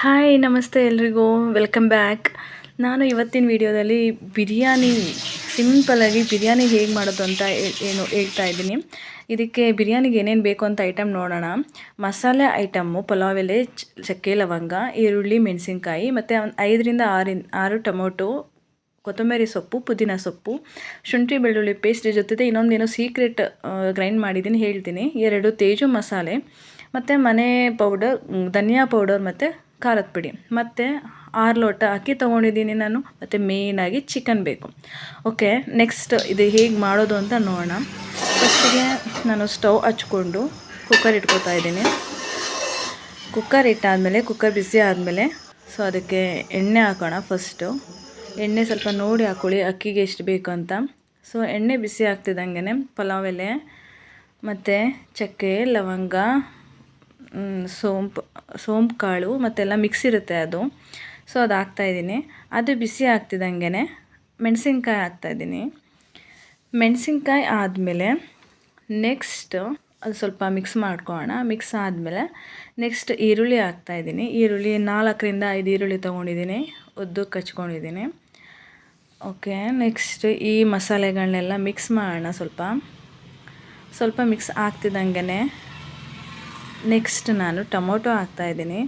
Hi ನಮಸ್ತೆ ಎಲ್ರಿಗೂ. Welcome back ನಾನು ಇವತ್ತಿನ ವಿಡಿಯೋದಲ್ಲಿ ಬಿರಿಯಾನಿ ಸಿಂಪಲಾಗಿ ಬಿರಿಯಾನಿ ಹೇಗೆ ಮಾಡೋದು ಅಂತ ಏನು ಹೇಳ್ತಾ ಇದ್ದೀನಿ. ಇದಕ್ಕೆ ಬಿರಿಯಾನಿಗೆ ಏನೇನು ಬೇಕು ಅಂತ ಐಟಮ್ ನೋಡೋಣ. ಮಸಾಲೆ ಐಟಮ್ಮು ಪಲಾವ್ ಎಲೆ ಚಕ್ಕೆ ಲವಂಗ, ಈರುಳ್ಳಿ, ಮೆಣಸಿನ್ಕಾಯಿ, ಮತ್ತು ಐದರಿಂದ ಆರು ಆರು ಟೊಮೊಟೊ, ಕೊತ್ತಂಬರಿ ಸೊಪ್ಪು, ಪುದೀನ ಸೊಪ್ಪು, ಶುಂಠಿ, ಬೆಳ್ಳುಳ್ಳಿ ಪೇಸ್ಟ್ ಜೊತೆಗೆ ಇನ್ನೊಂದೇನು ಸೀಕ್ರೆಟ್ ಗ್ರೈಂಡ್ ಮಾಡಿದ್ದೀನಿ ಹೇಳ್ತೀನಿ. ಎರಡು ತೇಜು ಮಸಾಲೆ, ಮತ್ತು ಮನೆ ಪೌಡರ್ ಧನಿಯಾ ಪೌಡರ್ ಮತ್ತು ಖಾರದ ಪುಡಿ. ಮತ್ತು ಆರು ಲೋಟ ಅಕ್ಕಿ ತೊಗೊಂಡಿದ್ದೀನಿ ನಾನು. ಮತ್ತು ಮೇಯ್ನಾಗಿ ಚಿಕನ್ ಬೇಕು. ಓಕೆ ನೆಕ್ಸ್ಟ್ ಇದು ಹೇಗೆ ಮಾಡೋದು ಅಂತ ನೋಡೋಣ. ಫಸ್ಟಿಗೆ ನಾನು ಸ್ಟವ್ ಹಚ್ಕೊಂಡು ಕುಕ್ಕರ್ ಇಟ್ಕೊತಾ ಇದ್ದೀನಿ. ಕುಕ್ಕರ್ ಇಟ್ಟಾದಮೇಲೆ ಕುಕ್ಕರ್ ಬಿಸಿ ಆದಮೇಲೆ ಸೊ ಅದಕ್ಕೆ ಎಣ್ಣೆ ಹಾಕೋಣ ಫಸ್ಟು ಎಣ್ಣೆ ಸ್ವಲ್ಪ ನೋಡಿ ಹಾಕೊಳ್ಳಿ ಅಕ್ಕಿಗೆ ಎಷ್ಟು ಬೇಕು ಅಂತ. ಸೊ ಎಣ್ಣೆ ಬಿಸಿ ಆಗ್ತಿದ್ದಂಗೆ ಪಲಾವ್ ಎಲೆ, ಮತ್ತು ಚಕ್ಕೆ, ಲವಂಗ ಸೋಂಪು ಸೋಂಪು ಕಾಳು ಮತ್ತೆಲ್ಲ ಮಿಕ್ಸ್ ಇರುತ್ತೆ ಅದು. ಸೊ ಅದು ಹಾಕ್ತಾಯಿದ್ದೀನಿ ಅದು ಬಿಸಿ ಆಗ್ತಿದ್ದಂಗೆ ಮೆಣಸಿನ್ಕಾಯಿ ಹಾಕ್ತಾಯಿದ್ದೀನಿ ಮೆಣಸಿನ್ಕಾಯಿ ಆದಮೇಲೆ ನೆಕ್ಸ್ಟ್ ಅದು ಸ್ವಲ್ಪ ಮಿಕ್ಸ್ ಮಾಡ್ಕೊಳ್ಳೋಣ. ಮಿಕ್ಸ್ ಆದಮೇಲೆ ನೆಕ್ಸ್ಟ್ ಈರುಳ್ಳಿ ಹಾಕ್ತಾಯಿದ್ದೀನಿ ಈರುಳ್ಳಿ ನಾಲ್ಕರಿಂದ ಐದು ಈರುಳ್ಳಿ ತೊಗೊಂಡಿದ್ದೀನಿ. ಉದ್ದು ಕಚ್ಕೊಂಡಿದ್ದೀನಿ. ಓಕೆ ನೆಕ್ಸ್ಟ್ ಈ ಮಸಾಲೆಗಳನ್ನೆಲ್ಲ ಮಿಕ್ಸ್ ಮಾಡೋಣ ಸ್ವಲ್ಪ. ಸ್ವಲ್ಪ ಮಿಕ್ಸ್ ಆಗ್ತಿದ್ದಂಗೆ ನೆಕ್ಸ್ಟ್ ನಾನು ಟೊಮೊಟೊ ಹಾಕ್ತಾಯಿದ್ದೀನಿ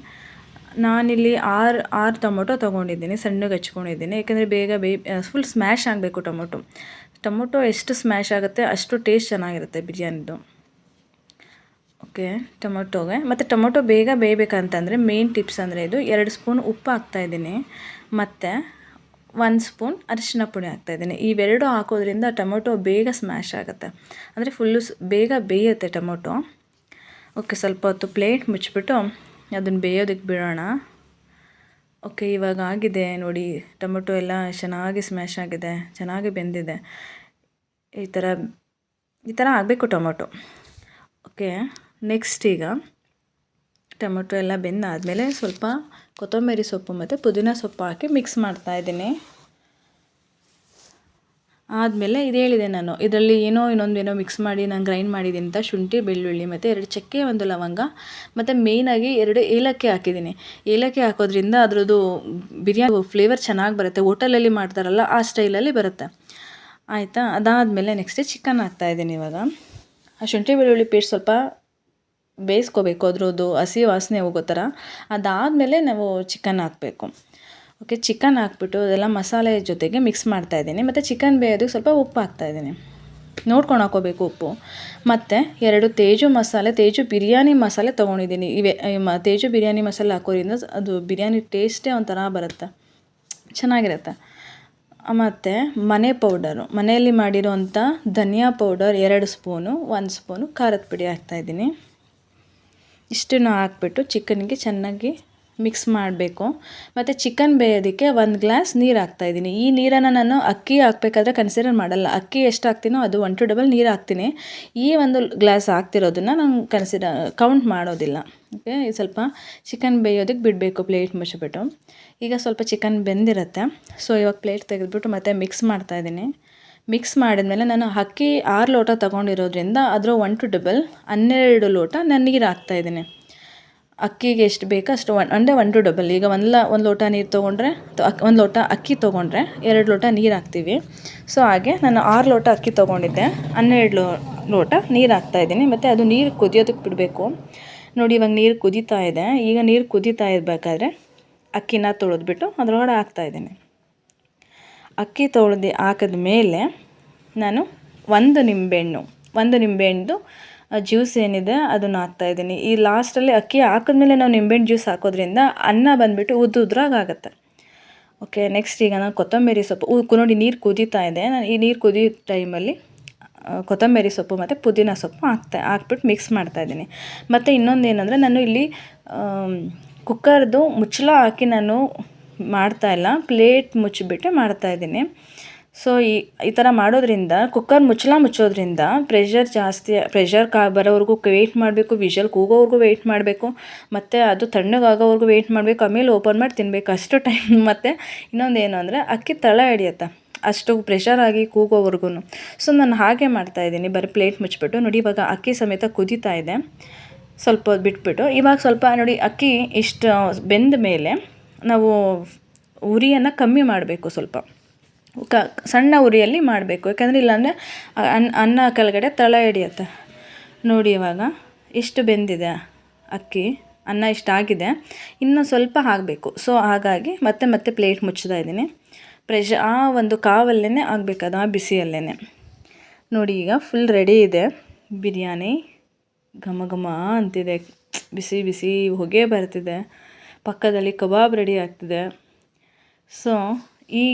ನಾನಿಲ್ಲಿ ಆರು ಆರು ಟೊಮೊಟೊ ತೊಗೊಂಡಿದ್ದೀನಿ, ಸಣ್ಣಗೆ ಹಚ್ಕೊಂಡಿದ್ದೀನಿ. ಯಾಕೆಂದರೆ ಬೇಗ ಬೇ ಫುಲ್ ಸ್ಮ್ಯಾಶ್ ಆಗಬೇಕು ಟೊಮೊಟೊ. ಟೊಮೊಟೊ ಎಷ್ಟು ಸ್ಮ್ಯಾಶ್ ಆಗುತ್ತೆ ಅಷ್ಟು ಟೇಸ್ಟ್ ಚೆನ್ನಾಗಿರುತ್ತೆ ಬಿರಿಯಾನಿದು. ಓಕೆ ಟೊಮೊಟೊಗೆ. ಮತ್ತು ಟೊಮೊಟೊ ಬೇಗ ಬೇಯಬೇಕಂತಂದರೆ ಮೇನ್ ಟಿಪ್ಸ್ ಅಂದರೆ ಇದು, ಎರಡು ಸ್ಪೂನ್ ಉಪ್ಪು ಹಾಕ್ತಾಯಿದ್ದೀನಿ ಮತ್ತು ಒಂದು ಸ್ಪೂನ್ ಅರಿಶಿನ ಪುಡಿ ಹಾಕ್ತಾಯಿದ್ದೀನಿ ಇವೆರಡು ಹಾಕೋದ್ರಿಂದ ಟೊಮೊಟೊ ಬೇಗ ಸ್ಮ್ಯಾಶ್ ಆಗುತ್ತೆ. ಅಂದರೆ ಫುಲ್ಲು ಬೇಗ ಬೇಯುತ್ತೆ ಟೊಮೊಟೊ. ಓಕೆ ಸ್ವಲ್ಪ ಹೊತ್ತು ಪ್ಲೇಟ್ ಮುಚ್ಚಿಬಿಟ್ಟು ಅದನ್ನು ಬೇಯೋದಕ್ಕೆ ಬಿಡೋಣ. ಓಕೆ ಇವಾಗ ಆಗಿದೆ ನೋಡಿ, ಟೊಮೆಟೊ ಎಲ್ಲ ಚೆನ್ನಾಗಿ ಸ್ಮ್ಯಾಶ್ ಆಗಿದೆ, ಚೆನ್ನಾಗಿ ಬೆಂದಿದೆ. ಈ ಥರ ಈ ಥರ ಆಗಬೇಕು ಟೊಮೊಟೊ. ಓಕೆ ನೆಕ್ಸ್ಟ್ ಈಗ ಟೊಮೊಟೊ ಎಲ್ಲ ಬೆಂದಾದಮೇಲೆ ಸ್ವಲ್ಪ ಕೊತ್ತಂಬರಿ ಸೊಪ್ಪು ಮತ್ತು ಪುದೀನ ಸೊಪ್ಪು ಹಾಕಿ ಮಿಕ್ಸ್ ಮಾಡ್ತಾಯಿದ್ದೀನಿ ಆದಮೇಲೆ ಇದು ಹೇಳಿದೆ ನಾನು, ಇದರಲ್ಲಿ ಏನೋ ಇನ್ನೊಂದು ಏನೋ ಮಿಕ್ಸ್ ಮಾಡಿ ನಾನು ಗ್ರೈಂಡ್ ಮಾಡಿದ್ದೀನಿ ಅಂತ, ಶುಂಠಿ, ಬೆಳ್ಳುಳ್ಳಿ ಮತ್ತು ಎರಡು ಚಕ್ಕೆ ಒಂದು ಲವಂಗ ಮತ್ತು ಮೇಯ್ನಾಗಿ ಎರಡು ಏಲಕ್ಕಿ ಹಾಕಿದ್ದೀನಿ. ಏಲಕ್ಕಿ ಹಾಕೋದ್ರಿಂದ ಅದರದ್ದು ಬಿರಿಯಾನಿ ಫ್ಲೇವರ್ ಚೆನ್ನಾಗಿ ಬರುತ್ತೆ ಹೋಟೆಲಲ್ಲಿ ಮಾಡ್ತಾರಲ್ಲ ಆ ಸ್ಟೈಲಲ್ಲಿ ಬರುತ್ತೆ. ಆಯಿತಾ? ಅದಾದಮೇಲೆ ನೆಕ್ಸ್ಟ್ ಚಿಕನ್ ಹಾಕ್ತಾಯಿದ್ದೀನಿ ಇವಾಗ. ಆ ಶುಂಠಿ, ಬೆಳ್ಳುಳ್ಳಿ ಪೇಸ್ಟ್ ಸ್ವಲ್ಪ ಬೇಯಿಸ್ಕೋಬೇಕು ಅದರದ್ದು ಹಸಿ ವಾಸನೆ ಹೋಗೋ ಥರ. ಅದಾದಮೇಲೆ ನಾವು ಚಿಕನ್ ಹಾಕಬೇಕು. ಓಕೆ, ಚಿಕನ್ ಹಾಕ್ಬಿಟ್ಟು ಅದೆಲ್ಲ ಮಸಾಲೆ ಜೊತೆಗೆ ಮಿಕ್ಸ್ ಮಾಡ್ತಾ ಇದ್ದೀನಿ. ಮತ್ತು ಚಿಕನ್ ಬೇಯೋದಕ್ಕೆ ಸ್ವಲ್ಪ ಉಪ್ಪು ಹಾಕ್ತಾಯಿದ್ದೀನಿ ನೋಡ್ಕೊಂಡು ಹಾಕೋಬೇಕು ಉಪ್ಪು. ಮತ್ತು ಎರಡು ತೇಜು ಮಸಾಲೆ, ತೇಜು ಬಿರಿಯಾನಿ ಮಸಾಲೆ ತೊಗೊಂಡಿದ್ದೀನಿ. ಇವೆ ತೇಜು ಬಿರಿಯಾನಿ ಮಸಾಲೆ ಹಾಕೋದ್ರಿಂದ ಅದು ಬಿರಿಯಾನಿ ಟೇಸ್ಟೇ ಒಂಥರ ಬರುತ್ತೆ. ಚೆನ್ನಾಗಿರುತ್ತೆ. ಮತ್ತು ಮನೆ ಪೌಡರು ಮನೆಯಲ್ಲಿ ಮಾಡಿರೋಂಥ ಧನಿಯಾ ಪೌಡರ್ ಎರಡು ಸ್ಪೂನು, ಒಂದು ಸ್ಪೂನು ಖಾರದ ಪುಡಿ ಹಾಕ್ತಾಯಿದ್ದೀನಿ ಇಷ್ಟನ್ನು ಹಾಕ್ಬಿಟ್ಟು ಚಿಕನ್ಗೆ ಚೆನ್ನಾಗಿ ಮಿಕ್ಸ್ ಮಾಡಬೇಕು. ಮತ್ತು ಚಿಕನ್ ಬೇಯೋದಕ್ಕೆ ಒಂದು ಗ್ಲಾಸ್ ನೀರು ಹಾಕ್ತಾಯಿದ್ದೀನಿ ಈ ನೀರನ್ನು ನಾನು ಅಕ್ಕಿ ಹಾಕ್ಬೇಕಾದ್ರೆ ಕನ್ಸಿಡರ್ ಮಾಡಲ್ಲ. ಅಕ್ಕಿ ಎಷ್ಟು ಹಾಕ್ತೀನೋ ಅದು ಒನ್ ಟು ಡಬಲ್ ನೀರು ಹಾಕ್ತೀನಿ. ಈ ಒಂದು ಗ್ಲಾಸ್ ಹಾಕ್ತಿರೋದನ್ನು ನಾನು ಕನ್ಸಿಡರ್ ಕೌಂಟ್ ಮಾಡೋದಿಲ್ಲ. ಓಕೆ ಸ್ವಲ್ಪ ಚಿಕನ್ ಬೇಯೋದಕ್ಕೆ ಬಿಡಬೇಕು ಪ್ಲೇಟ್ ಮುಚ್ಚಿಬಿಟ್ಟು. ಈಗ ಸ್ವಲ್ಪ ಚಿಕನ್ ಬೆಂದಿರುತ್ತೆ. ಸೊ ಇವಾಗ ಪ್ಲೇಟ್ ತೆಗೆದುಬಿಟ್ಟು ಮತ್ತೆ ಮಿಕ್ಸ್ ಮಾಡ್ತಾಯಿದ್ದೀನಿ ಮಿಕ್ಸ್ ಮಾಡಿದ್ಮೇಲೆ ನಾನು ಅಕ್ಕಿ ಆರು ಲೋಟ ತೊಗೊಂಡಿರೋದ್ರಿಂದ ಅದರ ಒನ್ ಟು ಡಬಲ್ ಹನ್ನೆರಡು ಲೋಟ ನಾನು ನೀರು ಹಾಕ್ತಾಯಿದ್ದೀನಿ ಅಕ್ಕಿಗೆ ಎಷ್ಟು ಬೇಕೋ ಅಷ್ಟು ಒನ್ ಅಂದರೆ ಒನ್ ಟು ಡಬಲ್ ಈಗ ಒಂದು ಒಂದು ಲೋಟ ನೀರು ತೊಗೊಂಡ್ರೆ ಒಂದು ಲೋಟ ಅಕ್ಕಿ ತೊಗೊಂಡ್ರೆ ಎರಡು ಲೋಟ ನೀರು ಹಾಕ್ತೀವಿ. ಸೊ ಹಾಗೆ ನಾನು ಆರು ಲೋಟ ಅಕ್ಕಿ ತೊಗೊಂಡಿದ್ದೆ. ಹನ್ನೆರಡು ಲೋಟ ನೀರು ಹಾಕ್ತಾಯಿದ್ದೀನಿ ಮತ್ತು ಅದು ನೀರು ಕುದಿಯೋದಕ್ಕೆ ಬಿಡಬೇಕು. ನೋಡಿ, ಇವಾಗ ನೀರು ಕುದೀತಾ ಇದೆ. ಈಗ ನೀರು ಕುದೀತಾ ಇರಬೇಕಾದ್ರೆ ಅಕ್ಕಿನ ತೊಳೆದ್ಬಿಟ್ಟು ಅದರೊಳಗಡೆ ಹಾಕ್ತಾಯಿದ್ದೀನಿ ಅಕ್ಕಿ ತೊಳೆದು ಹಾಕಿದ ಮೇಲೆ ನಾನು ಒಂದು ನಿಂಬೆಹಣ್ಣು ಒಂದು ನಿಂಬೆಹಣ್ಣು ಜ್ಯೂಸ್ ಏನಿದೆ ಅದನ್ನು ಹಾಕ್ತಾ ಇದ್ದೀನಿ. ಈ ಲಾಸ್ಟಲ್ಲಿ ಅಕ್ಕಿ ಹಾಕಿದ್ಮೇಲೆ ನಾವು ನಿಂಬೆಹಣ್ಣು ಜ್ಯೂಸ್ ಹಾಕೋದ್ರಿಂದ ಅನ್ನ ಬಂದುಬಿಟ್ಟು ಉದ್ದು ಉದ್ರಾಗುತ್ತೆ ಓಕೆ ನೆಕ್ಸ್ಟ್ ಈಗ ನಾನು ಕೊತ್ತಂಬರಿ ಸೊಪ್ಪು. ನೋಡಿ ನೀರು ಕುದೀತಾ ಇದೆ. ನಾನು ಈ ನೀರು ಕುದಿಯೋ ಟೈಮಲ್ಲಿ ಕೊತ್ತಂಬರಿ ಸೊಪ್ಪು ಮತ್ತು ಪುದೀನ ಸೊಪ್ಪು ಹಾಕ್ತಾ ಹಾಕ್ಬಿಟ್ಟು ಮಿಕ್ಸ್ ಮಾಡ್ತಾಯಿದ್ದೀನಿ ಮತ್ತು ಇನ್ನೊಂದು ಏನಂದರೆ ನಾನು ಇಲ್ಲಿ ಕುಕ್ಕರ್ದು ಮುಚ್ಚಳ ಹಾಕಿ ನಾನು ಮಾಡ್ತಾಯಿಲ್ಲ ಪ್ಲೇಟ್ ಮುಚ್ಚಿಬಿಟ್ಟು ಮಾಡ್ತಾಯಿದ್ದೀನಿ ಸೊ ಈ ಈ ಥರ ಮಾಡೋದ್ರಿಂದ ಕುಕ್ಕರ್ ಮುಚ್ಚಳ ಮುಚ್ಚೋದ್ರಿಂದ ಪ್ರೆಷರ್ ಜಾಸ್ತಿ ಪ್ರೆಷರ್ ಕಾ, ಬರೋವರೆಗೂ ವೆಯ್ಟ್ ಮಾಡಬೇಕು ವಿಷಲ್ ಕೂಗೋವರೆಗೂ ವೆಯ್ಟ್ ಮಾಡಬೇಕು, ಮತ್ತು ಅದು ತಣ್ಣಗಾಗೋವರೆಗೂ ವೆಯ್ಟ್ ಮಾಡಬೇಕು, ಆಮೇಲೆ ಓಪನ್ ಮಾಡಿ ತಿನ್ನಬೇಕು ಅಷ್ಟು ಟೈಮ್ ಮತ್ತು ಇನ್ನೊಂದು ಏನು ಅಂದರೆ, ಅಕ್ಕಿ ತಳ ಹಿಡಿಯುತ್ತೆ. ಅಷ್ಟು ಪ್ರೆಷರ್ ಆಗಿ ಕೂಗೋವರೆಗೂ ಸೊ ನಾನು ಹಾಗೆ ಮಾಡ್ತಾ ಇದ್ದೀನಿ. ಬರೀ ಪ್ಲೇಟ್ ಮುಚ್ಚಿಬಿಟ್ಟು, ನೋಡಿ ಇವಾಗ ಅಕ್ಕಿ ಸಮೇತ ಕುದೀತಾ ಇದೆ. ಸ್ವಲ್ಪ ಬಿಟ್ಬಿಟ್ಟು, ಇವಾಗ ಸ್ವಲ್ಪ ನೋಡಿ ಅಕ್ಕಿ ಇಷ್ಟು ಬೆಂದ ಮೇಲೆ ನಾವು ಉರಿಯನ್ನು ಕಮ್ಮಿ ಮಾಡಬೇಕು ಸ್ವಲ್ಪ. ಕ ಸಣ್ಣ ಉರಿಯಲ್ಲಿ ಮಾಡಬೇಕು. ಯಾಕಂದರೆ ಇಲ್ಲಾಂದರೆ ಅನ್ನ ಅನ್ನ ಕೆಳಗಡೆ ತಳ ಹಿಡಿಯುತ್ತೆ ನೋಡಿ ಇವಾಗ ಎಷ್ಟು ಬೆಂದಿದೆ ಅಕ್ಕಿ. ಅನ್ನ ಇಷ್ಟಾಗಿದೆ ಇನ್ನೂ ಸ್ವಲ್ಪ ಆಗಬೇಕು ಸೊ ಹಾಗಾಗಿ ಮತ್ತೆ ಮತ್ತೆ ಪ್ಲೇಟ್ ಮುಚ್ತಾ ಇದ್ದೀನಿ. ಪ್ರೆಷ ಆ ಒಂದು ಕಾವಲ್ಲೇ ಆಗಬೇಕದು ಆ ಬಿಸಿಯಲ್ಲೇ ನೋಡಿ, ಈಗ ಫುಲ್ ರೆಡಿ ಇದೆ. ಬಿರಿಯಾನಿ ಘಮ ಘಮ ಅಂತಿದೆ. ಬಿಸಿ ಬಿಸಿ ಹೊಗೆ ಬರ್ತಿದೆ. ಪಕ್ಕದಲ್ಲಿ ಕಬಾಬ್ ರೆಡಿ ಆಗ್ತಿದೆ. ಸೊ ಈ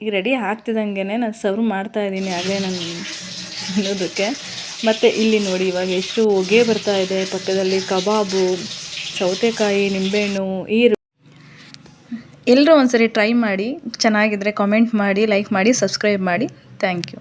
ಈಗ ರೆಡಿ ಆಗ್ತಿದ್ದಂಗೆ ನಾನು ಸರ್ವ್ ಮಾಡ್ತಾ ಇದ್ದೀನಿ ಆಗಲೇ ನಾನು ತಿನ್ನೋದಕ್ಕೆ ಮತ್ತು ಇಲ್ಲಿ ನೋಡಿ ಇವಾಗ ಎಷ್ಟು ಹೊಗೆ ಬರ್ತಾ ಇದೆ. ಪಕ್ಕದಲ್ಲಿ ಕಬಾಬು, ಸೌತೆಕಾಯಿ, ನಿಂಬೆಹಣ್ಣು ಈರು ಎಲ್ಲರೂ ಒಂದ್ಸರಿ ಟ್ರೈ ಮಾಡಿ ಚೆನ್ನಾಗಿದ್ದರೆ ಕಾಮೆಂಟ್ ಮಾಡಿ ಲೈಕ್ ಮಾಡಿ ಸಬ್ಸ್ಕ್ರೈಬ್ ಮಾಡಿ. Thank you